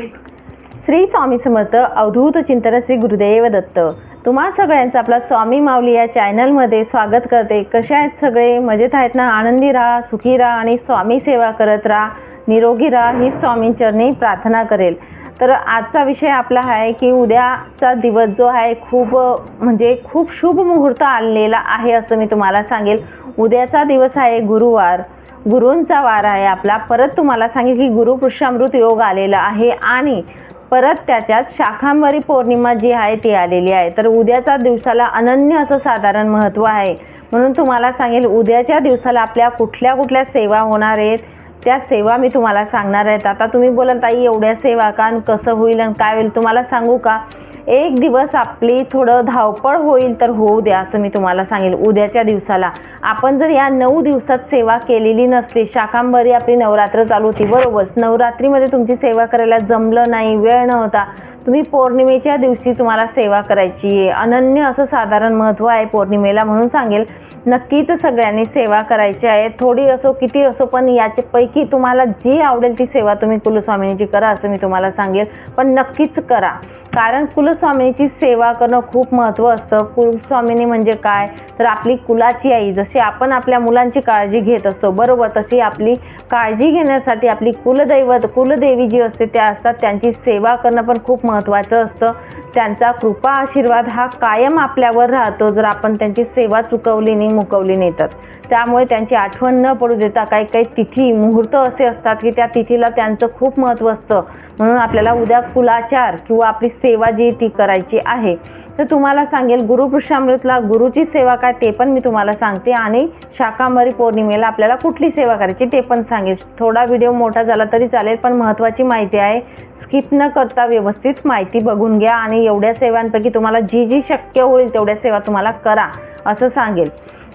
श्री स्वामी समर्थ अवधूत चिंतन श्री गुरुदेव दत्त. तुम्हा सगळ्यांचं आपला स्वामी माऊली या चॅनलमध्ये स्वागत करते. कसे आहेत सगळे? मजेत आहेत ना? आनंदी राहा सुखी राहा आणि स्वामी सेवा करत राहा. निरोगी राहा ही स्वामींचरणी प्रार्थना करेल. तर आजचा विषय आपला आहे की उद्याचा दिवस जो आहे खूप म्हणजे खूप शुभ मुहूर्त आणलेला आहे असं मी तुम्हाला सांगेल. उद्याचा दिवस आहे गुरुवार. गुरूंचा वार आहे आपला. परत तुम्हाला सांगेल की गुरुपुरुषामृत योग आलेला आहे आणि परत त्याच्यात शाखांबरी पौर्णिमा जी आहे ती आलेली आहे. तर उद्याच्या दिवसाला अनन्य असं साधारण महत्त्व आहे. म्हणून तुम्हाला सांगेल उद्याच्या दिवसाला आपल्या कुठल्या कुठल्या सेवा होणार आहेत? त्या सेवा मी तुम्हाला सांगणार आहेत. आता तुम्ही बोलाल ताई एवढ्या सेवा का आणि कसं होईल आणि काय होईल? तुम्हाला सांगू का? एक दिवस आपली थोडं धावपळ होईल तर होऊ द्या असं मी तुम्हाला सांगेल. उद्याच्या दिवसाला. आपण जर या नऊ दिवसात सेवा केलेली नसली शाकांबरी आपली नवरात्र चालू होती बरोबर. नवरात्रीमध्ये तुमची सेवा करायला जमलं नाही वेळ नव्हता. तुम्ही पौर्णिमेच्या दिवशी तुम्हाला सेवा करायची आहे. अनन्य असं साधारण महत्त्व आहे पौर्णिमेला म्हणून सांगेल. नक्कीच सगळ्यांनी सेवा करायची आहे. थोडी असो किती असो पण याच्यापैकी तुम्हाला जी आवडेल ती सेवा तुम्ही कुलस्वामिनीची करा असं मी तुम्हाला सांगेल. पण नक्कीच करा. कारण कुलस्वामिनीची सेवा करणं खूप महत्त्व असतं. कुलस्वामिनी म्हणजे काय? तर आपली कुलाची आई जशी आपण आपल्या मुलांची काळजी घेत असतो बरोबर तशी आपली काळजी घेण्यासाठी आपली कुलदैवत कुलदेवी जी असते त्या असतात. त्यांची सेवा करणं पण खूप महत्त्वाचं असतं. त्यांचा कृपा आशीर्वाद हा कायम आपल्यावर राहतो जर आपण त्यांची सेवा चुकवली नाही मुकवली नाही तर. त्यामुळे त्यांची आठवण न पडू देता काही काही तिथी मुहूर्त असे असतात की त्या तिथीला त्यांचं खूप महत्त्व असतं. म्हणून आपल्याला उद्या कुलाचार किंवा आपली सेवा जी ती करायची आहे तर तुम्हाला सांगेल गुरुपुरुषामृतला गुरुची सेवा काय ते पण मी तुम्हाला सांगते आणि शाकांबरी पौर्णिमेला आपल्याला कुठली सेवा करायची ते पण सांगेल. थोडा व्हिडिओ मोठा झाला तरी चालेल पण महत्त्वाची माहिती आहे स्किप न करता व्यवस्थित माहिती बघून घ्या आणि एवढ्या सेवांपैकी तुम्हाला जी जी शक्य होईल तेवढ्या सेवा तुम्हाला करा असं सांगेल.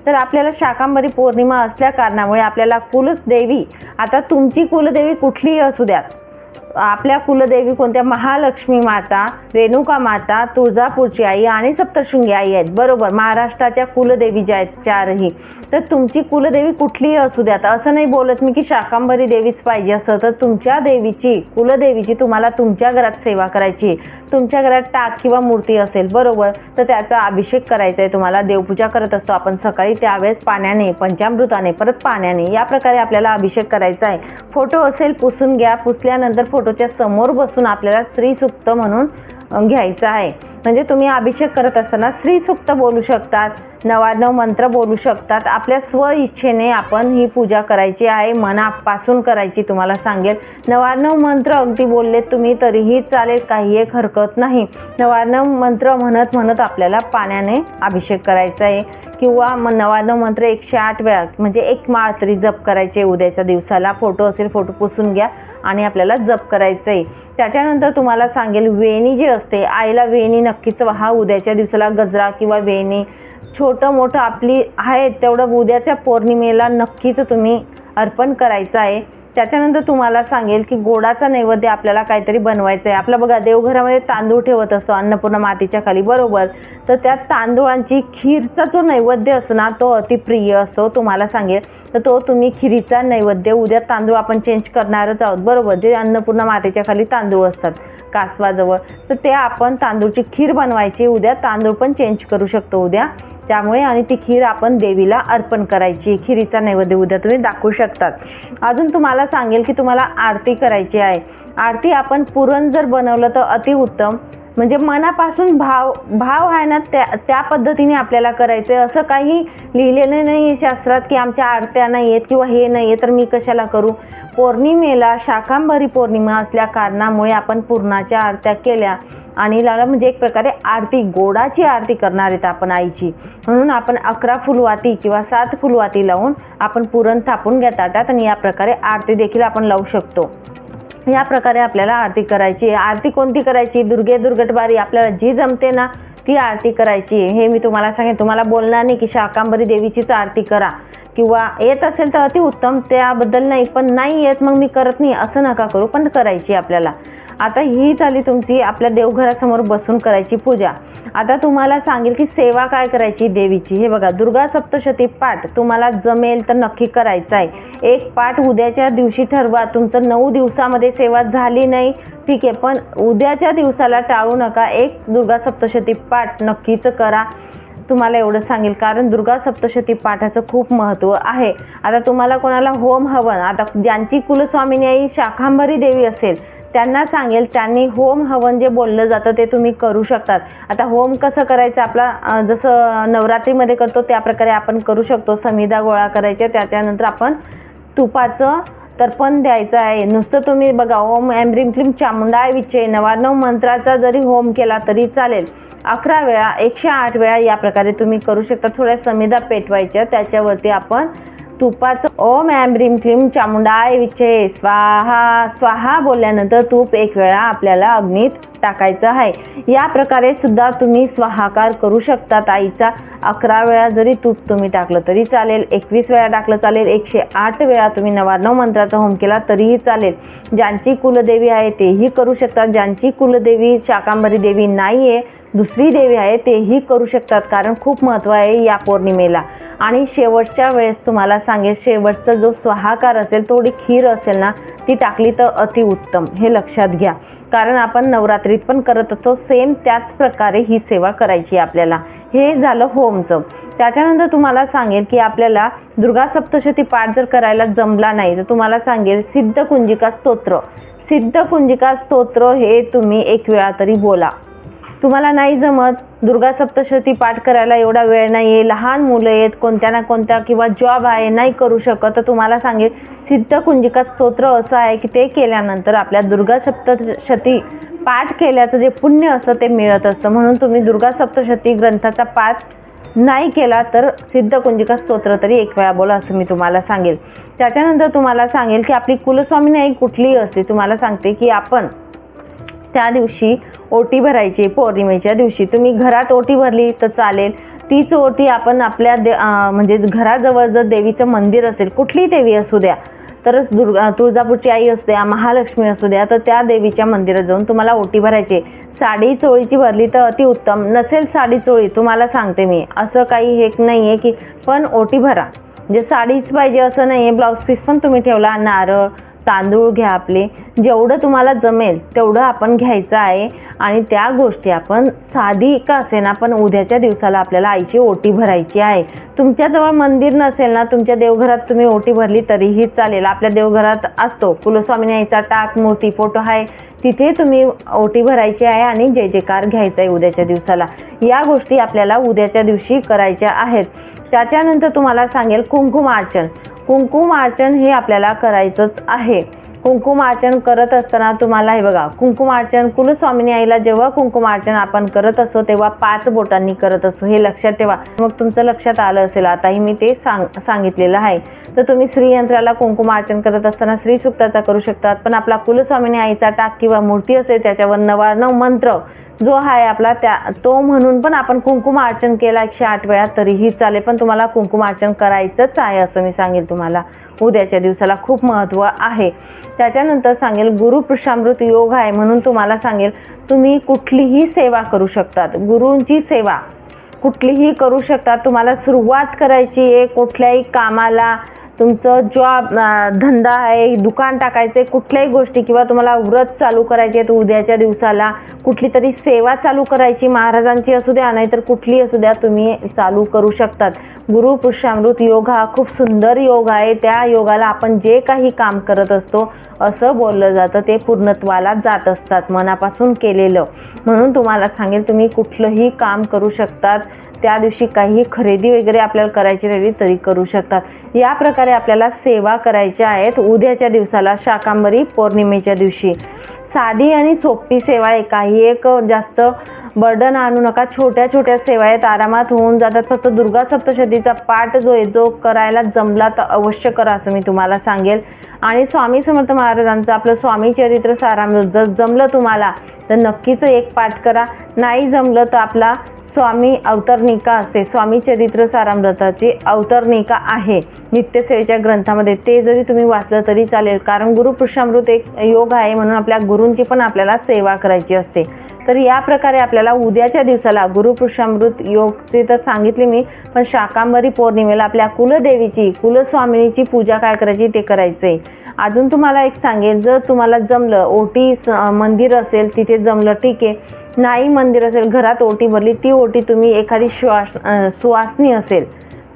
तर आपल्याला शाकांबरी पौर्णिमा असल्या कारणामुळे आपल्याला कुलदेवी आता तुमची कुलदेवी कुठलीही असू द्यात आपल्या कुलदेवी कोणत्या? महालक्ष्मी माता रेणुका माता तुळजापूरची आई आणि सप्तशृंगी आई आहेत. बरोबर. महाराष्ट्राच्या कुलदेवी ज्या आहेत चारही. तर तुमची कुलदेवी कुठलीही असू द्यात असं नाही बोलत मी की शाकांबरी देवीच पाहिजे असं. तर तुमच्या देवीची कुलदेवीची तुम्हाला तुमच्या घरात सेवा करायची. तुमच्या घरात टाक किंवा मूर्ती असेल बरोबर. तर त्याचा अभिषेक करायचा आहे तुम्हाला. देवपूजा करत असतो आपण सकाळी त्यावेळेस पाण्याने पंचामृताने परत पाण्याने. या प्रकारे आपल्याला अभिषेक करायचा आहे. फोटो असेल पुसून घ्या. पुसल्यानंतर फोटोच्या समोर बसून आपल्याला स्त्रीसुक्त म्हणून घ्यायचं आहे. म्हणजे तुम्ही अभिषेक करत असताना स्त्रीसुक्त बोलू शकतात नवानव मंत्र बोलू शकतात. आपल्या स्व इच्छेने आपण ही पूजा करायची आहे मनापासून करायची तुम्हाला सांगेल. नवानव मंत्र अगदी बोलले तुम्ही तरीही चालेल काही एक हरकत नाही. नवानव मंत्र म्हणत म्हणत आपल्याला पाण्याने अभिषेक करायचा आहे. किंवा मग नवानव मंत्र एकशे आठ वेळा म्हणजे एक माळ तरी जप करायचे उद्याच्या दिवसाला फोटो असेल फोटो पुसून घ्या. आणि आपल्याला जप करायचं आहे त्याच्यानंतर तुम्हाला सांगेल वेणी जी असते आईला वेणी नक्कीच व्हा. उद्याच्या दिवसाला गजरा किंवा वेणी छोटं मोठं आपली आहे तेवढं उद्याच्या पौर्णिमेला नक्कीच तुम्ही अर्पण करायचं आहे. त्याच्यानंतर तुम्हाला सांगेल की गोडाचा नैवेद्य आपल्याला काहीतरी बनवायचं आहे आपलं बघा देवघरामध्ये तांदूळ ठेवत असतो अन्नपूर्णा मातीच्या खाली बरोबर. तर त्या तांदूळांची खीरचा जो नैवेद्य असतो ना तो अतिप्रिय असतो तुम्हाला सांगेल. तर तो तुम्ही खिरीचा नैवेद्य उद्या तांदूळ आपण चेंज करणारच आहोत बरोबर. जे अन्नपूर्णा मातेच्या खाली तांदूळ असतात कासवाजवळ. तर ते आपण तांदूळची खीर बनवायची उद्या तांदूळ पण चेंज करू शकतो उद्या. त्यामुळे आणि ती खीर आपण देवीला अर्पण करायची. खिरीचा नैवेद्य उद्या तुम्ही दाखवू शकतात. अजून तुम्हाला सांगेल की तुम्हाला आरती करायची आहे. आरती आपण पुरण जर बनवलं तर अतिउत्तम. म्हणजे मनापासून भाव भाव आहे ना त्या त्या पद्धतीने आपल्याला करायचं आहे. असं काही लिहिलेलं नाही आहे शास्त्रात की आमच्या आरत्या नाही आहेत किंवा हे नाही आहे तर मी कशाला करू? पौर्णिमेला शाकांबरी पौर्णिमा असल्या कारणामुळे आपण पूर्णाच्या आरत्या केल्या आणि लाला म्हणजे एक प्रकारे आरती गोडाची आरती करणार आहेत आपण आईची. म्हणून आपण अकरा फुलवाती किंवा सात फुलवाती लावून आपण पुरण थापून घ्या ताटात आणि या प्रकारे आरती देखील आपण लावू शकतो. या प्रकारे आपल्याला आरती करायची आहे. आरती कोणती करायची? दुर्गे दुर्गटबारी आपल्याला जी जमते ना ती आरती करायची हे मी तुम्हाला सांगेन. तुम्हाला बोलणार नाही की शाकांबरी देवीचीच आरती करा. किंवा येत असेल तर अतिउत्तम त्याबद्दल नाही. पण नाही येत मग मी करत नाही. असं नका करू. पण करायची आपल्याला. आता ही झाली तुमची आपल्या देवघरासमोर बसून करायची पूजा. आता तुम्हाला सांगेल की सेवा काय करायची देवीची? हे बघा दुर्गा सप्तशती पाठ तुम्हाला जमेल तर नक्की करायचं आहे एक पाठ उद्याच्या दिवशी ठरवा. तुमचं नऊ दिवसामध्ये सेवा झाली नाही ठीक आहे पण उद्याच्या दिवसाला टाळू नका. एक दुर्गा सप्तशती पाठ नक्कीच करा. तुम्हाला एवढं सांगेल कारण दुर्गा सप्तशती पाठाचं खूप महत्त्व आहे. आता तुम्हाला कोणाला होम हवन आता ज्यांची कुलस्वामिनी आई शाखांबरी देवी असेल त्यांना सांगेल त्यांनी होम हवन जे बोललं जातं ते तुम्ही करू शकतात. आता होम कसं करायचं? आपला जसं नवरात्रीमध्ये करतो त्या प्रकारे आपण करू शकतो. समिधा गोळा करायच्या त्याच्यानंतर आपण तुपाचं तर्पण द्यायचं आहे. नुसतं तुम्ही बघा ओम एम रिम क्लीम चामुंडाय विचे नवाण्णव मंत्राचा जरी होम केला तरी चालेल. अकरा वेळा एकशे आठ वेळा या प्रकारे तुम्ही करू शकता. थोड्या समिधा पेटवायच्या त्याच्यावरती आपण तुपाचं ओम ॲम रिम क्लीम चामुंडाय विचे स्वाहा स्वाहा बोलल्यानंतर तूप एक वेळा आपल्याला अग्नीत टाकायचं आहे. या प्रकारे सुद्धा तुम्ही स्वाहाकार करू शकता आईचा अकरा वेळा जरी तूप तुम्ही टाकलं तरी चालेल. एकवीस वेळा टाकलं चालेल. एकशे आठ वेळा तुम्ही नवाण्णव मंत्राचा होम केला तरीही चालेल. ज्यांची कुलदेवी आहे तेही करू शकतात. ज्यांची कुलदेवी शाकांबरी देवी नाही आहे दुसरी देवी आहे तेही करू शकतात. कारण खूप महत्त्व आहे या पौर्णिमेला. आणि शेवटच्या वेळेस तुम्हाला सांगेल शेवटचा जो स्वाहाकार असेल थोडी खीर असेल ना ती टाकली तर अतिउत्तम हे लक्षात घ्या. कारण आपण नवरात्रीत पण करत असतो सेम त्याच प्रकारे ही सेवा करायची आपल्याला. हे झालं होमचं. त्याच्यानंतर तुम्हाला सांगेल की आपल्याला दुर्गा सप्तशती पाठ जर करायला जमला नाही तर तुम्हाला सांगेल सिद्ध कुंजिका स्तोत्र. सिद्ध कुंजिका स्तोत्र हे तुम्ही एक वेळा तरी बोला. तुम्हाला नाही जमत दुर्गा सप्तशती पाठ करायला एवढा वेळ नाही आहे लहान मुलं आहेत कोणत्या ना कोणत्या किंवा जॉब आहे नाही करू शकत तर तुम्हाला सांगेल सिद्ध कुंजिका स्तोत्र असं आहे की ते केल्यानंतर आपल्या दुर्गा सप्तशती पाठ केल्याचं जे पुण्य असतं ते मिळत असतं. म्हणून तुम्ही दुर्गा सप्तशती ग्रंथाचा पाठ नाही केला तर सिद्ध कुंजिका स्तोत्र तरी एक वेळा बोला असं मी तुम्हाला सांगेल. त्याच्यानंतर तुम्हाला सांगेल की आपली कुलस्वामिनी नाही कुठलीही असते तुम्हाला सांगते की आपण त्या दिवशी ओटी भरायची पौर्णिमेच्या दिवशी. तुम्ही घरात ओटी भरली तर चालेल. तीच ओटी आपण आपल्या दे म्हणजे घराजवळ जर देवीचं मंदिर असेल कुठलीही देवी असू द्या तरच दुर्गा तुळजापूरची आई असू द्या महालक्ष्मी असू द्या तर त्या देवीच्या मंदिरात जाऊन तुम्हाला ओटी भरायची. साडी चोळीची भरली तर अतिउत्तम नसेल साडी चोळी तुम्हाला सांगते मी. असं काही हे नाही आहे की पण ओटी भरा. म्हणजे साडीच पाहिजे असं नाही आहे ब्लाऊज पीस पण तुम्ही ठेवला नारळ तांदूळ घ्या आपले. जेवढं तुम्हाला जमेल तेवढं आपण घ्यायचं आहे. आणि त्या गोष्टी आपण साधी का असेना पण उद्याच्या दिवसाला आपल्याला आईची ओटी भरायची आहे. तुमच्याजवळ मंदिर नसेल ना तुमच्या देवघरात तुम्ही ओटी भरली तरीही चालेल. आपल्या देवघरात असतो. कुलस्वामी यायचा टाक मूर्ती फोटो आहे. तिथे तुम्ही ओटी भरायची आहे आणि जय जयकार घ्यायचा आहे उद्याच्या दिवसाला. या गोष्टी आपल्याला उद्याच्या दिवशी करायच्या आहेत. त्याच्यानंतर तुम्हाला सांगेल कुंकुमार्चन कुंकुमार्चन हे आपल्याला करायचंच आहे. कुंकुमार्चन करत असताना तुम्हाला हे बघा कुंकुमार्चन कुलस्वामिनी आईला जेव्हा कुंकुमार्चन आपण करत असतो तेव्हा पाच बोटांनी करत असतो. हे लक्षात ठेवा. मग तुमचं लक्षात आलं असेल आताही मी ते सांग सांगितलेलं आहे. तर तुम्ही श्रीयंत्राला कुंकुमार्चन करत असताना श्रीसुक्ताचा करू शकतात पण आपला कुलस्वामिनी आईचा टाक किंवा मूर्ती असेल त्याच्यावर नवार्णव मंत्र जो आहे आपला त्या तो म्हणून पण आपण कुंकुम अर्चन केला एकशे आठ वेळा तरीही चालेल. पण तुम्हाला कुंकुम अर्चन करायचंच आहे असं मी सांगेल तुम्हाला. उद्याच्या दिवसाला खूप महत्त्व आहे. त्याच्यानंतर सांगेल गुरुपृषामृत योग आहे म्हणून तुम्हाला सांगेल तुम्ही कुठलीही सेवा करू शकतात. गुरूंची सेवा कुठलीही करू शकतात. तुम्हाला सुरुवात करायची आहे कुठल्याही कामाला. तुमचं जॉब धंदा आहे दुकान टाकायचं आहे कुठल्याही गोष्टी किंवा तुम्हाला व्रत चालू करायचे आहेत उद्याच्या दिवसाला कुठली तरी सेवा चालू करायची महाराजांची असू द्या नाहीतर कुठली असू द्या तुम्ही चालू करू शकतात. गुरु पुरुषामृत योग हा खूप सुंदर योग आहे. त्या योगाला आपण जे काही काम करत असतो असं बोललं जातं ते पूर्णत्वाला जात असतात मनापासून केलेलं. म्हणून तुम्हाला सांगेल तुम्ही कुठलंही काम करू शकतात. त्या दिवशी काही खरेदी वगैरे आपल्याला करायची राहिली तरी करू शकतात. या प्रकारे आपल्याला सेवा करायच्या आहेत उद्याच्या दिवसाला शाकांबरी पौर्णिमेच्या दिवशी. साधी आणि सोपी सेवा आहे. काही एक जास्त बर्डन आणू नका. छोट्या छोट्या सेवा आहेत. आरामात होऊन जातात. फक्त दुर्गा सप्तशतीचा पाठ जो आहे जो करायला जमला तर अवश्य करा असं मी तुम्हाला सांगेल. आणि स्वामी समर्थ महाराजांचं आपलं स्वामी चरित्र सारामृत जर जमलं तुम्हाला तर नक्कीच एक पाठ करा. नाही जमलं तर आपला स्वामी अवतरणिका असते. स्वामी चरित्र सारामृताची अवतरणिका आहे. नित्यसेवेच्या ग्रंथामध्ये ते जरी तुम्ही वाचलं तरी चालेल. कारण गुरुपुरुषामृत एक योग आहे म्हणून आपल्या गुरूंची पण आपल्याला सेवा करायची असते. तर या प्रकारे आपल्याला उद्याच्या दिवसाला गुरुपुरुषामृत योगचे तर सांगितले मी पण शाकांबरी पौर्णिमेला आपल्या कुलदेवीची कुलस्वामिनीची पूजा काय करायची ते करायचंय. अजून तुम्हाला एक सांगेल जर तुम्हाला जमलं ओटी स- मंदिर असेल तिथे जमलं ठीक आहे. नाही मंदिर असेल घरात ओटी भरली ती ओटी तुम्ही एखादी श्वास सुवासनी असेल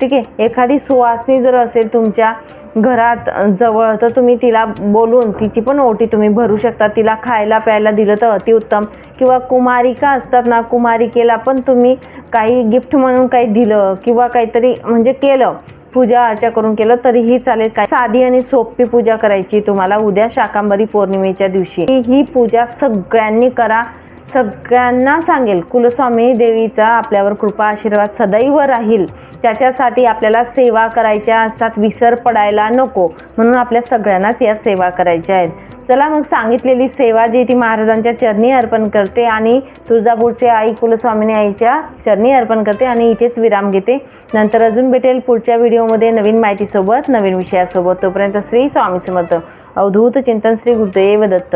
ठीक आहे? एखादी सुवासनी जर असेल तुमच्या घरात जवळ तर तुम्ही तिला बोलून तिची पण ओटी तुम्ही भरू शकता. तिला खायला प्यायला दिलं तर अतिउत्तम किंवा कुमारिका असतात ना कुमारिकेला पण तुम्ही काही गिफ्ट म्हणून काही दिलं किंवा काहीतरी म्हणजे केलं पूजा अर्चा करून केलं तरीही चालेल. काय साधी आणि सोपी पूजा करायची तुम्हाला उद्या शाकांबरी पौर्णिमेच्या दिवशी. ही पूजा सगळ्यांनी करा. सगळ्यांना सांगेल कुलस्वामी देवीचा आपल्यावर कृपा आशीर्वाद सदैव राहील. त्याच्यासाठी आपल्याला सेवा करायच्या असतात विसर पडायला नको. म्हणून आपल्या सगळ्यांनाच या सेवा करायच्या आहेत. चला मग सांगितलेली सेवा जी ती महाराजांच्या चरणी अर्पण करते आणि तुळजापूरचे आई कुलस्वामिनी आईच्या चरणी अर्पण करते आणि इथेच विराम घेते. नंतर अजून भेटेल पुढच्या व्हिडिओमध्ये नवीन माहितीसोबत नवीन विषयासोबत. तोपर्यंत श्री स्वामी समर्थ. अवधूत चिंतन श्री गुरुदेव दत्त.